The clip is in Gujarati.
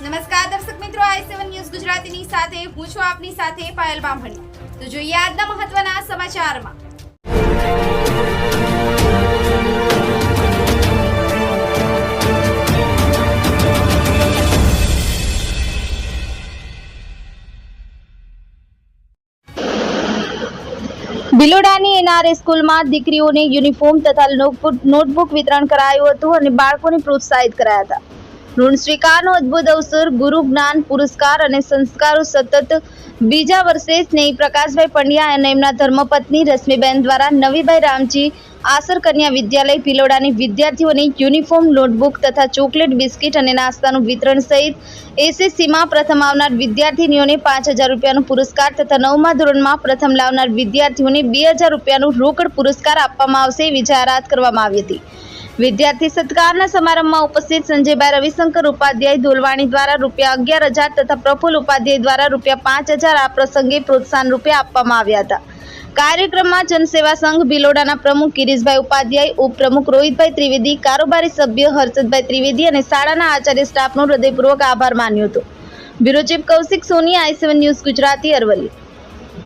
નમસ્કાર દર્શક મિત્રો, આઈ સેવન ન્યૂઝ ગુજરાતીની સાથે, હું છું આપની સાથે પાયલ બામણી. તો જોઈએ આજના મહત્વના સમાચારમાં. બિલોડાની એનઆરએ સ્કૂલમાં દીકરીઓને યુનિફોર્મ તથા નોટબુક નોટબુક વિતરણ કરાયું હતું અને બાળકોને પ્રોત્સાહિત કરાયા હતા. ઋણ સ્વીકારનો અદ્ભુત અવસર, ગુરુ જ્ઞાન, પુરસ્કાર અને સંસ્કારો સતત. બીજા વર્ષે સ્નેહી પ્રકાશભાઈ પંડ્યા અને એમના ધર્મપત્ની રશ્મિબેન દ્વારા નવીભાઈ રામજી આસર કન્યા વિદ્યાલય ભિલોડાની વિદ્યાર્થીઓને યુનિફોર્મ નોટબુક તથા ચોકલેટ બિસ્કિટ અને નાસ્તાનું વિતરણ સહિત એસએસસીમાં પ્રથમ આવનાર વિદ્યાર્થીનીઓને પાંચ હજાર રૂપિયાનો પુરસ્કાર તથા નવમા ધોરણમાં પ્રથમ લાવનાર વિદ્યાર્થીઓને બે હજાર રૂપિયાનું રોકડ પુરસ્કાર આપવામાં આવશે એવી જાહેરાત કરવામાં આવી હતી. વિદ્યાર્થી સત્કારના સમારંભમાં ઉપસ્થિત સંજયભાઈ રવિશંકર ઉપાધ્યાય ધોલવાણી દ્વારા રૂપિયા અગિયાર હજાર તથા પ્રફુલ ઉપાધ્યાય દ્વારા રૂપિયા પાંચ હજાર આ પ્રસંગે પ્રોત્સાહન રૂપે આપવામાં આવ્યા હતા. કાર્યક્રમમાં જનસેવા સંઘ ભિલોડાના પ્રમુખ ગિરીશભાઈ ઉપાધ્યાય, ઉપપ્રમુખ રોહિતભાઈ ત્રિવેદી, કારોબારી સભ્ય હર્ષદભાઈ ત્રિવેદી અને શાળાના આચાર્ય સ્ટાફનો હૃદયપૂર્વક આભાર માન્યો હતો. Bureau chief Kaushik Soni I news Gujarati Aravalli.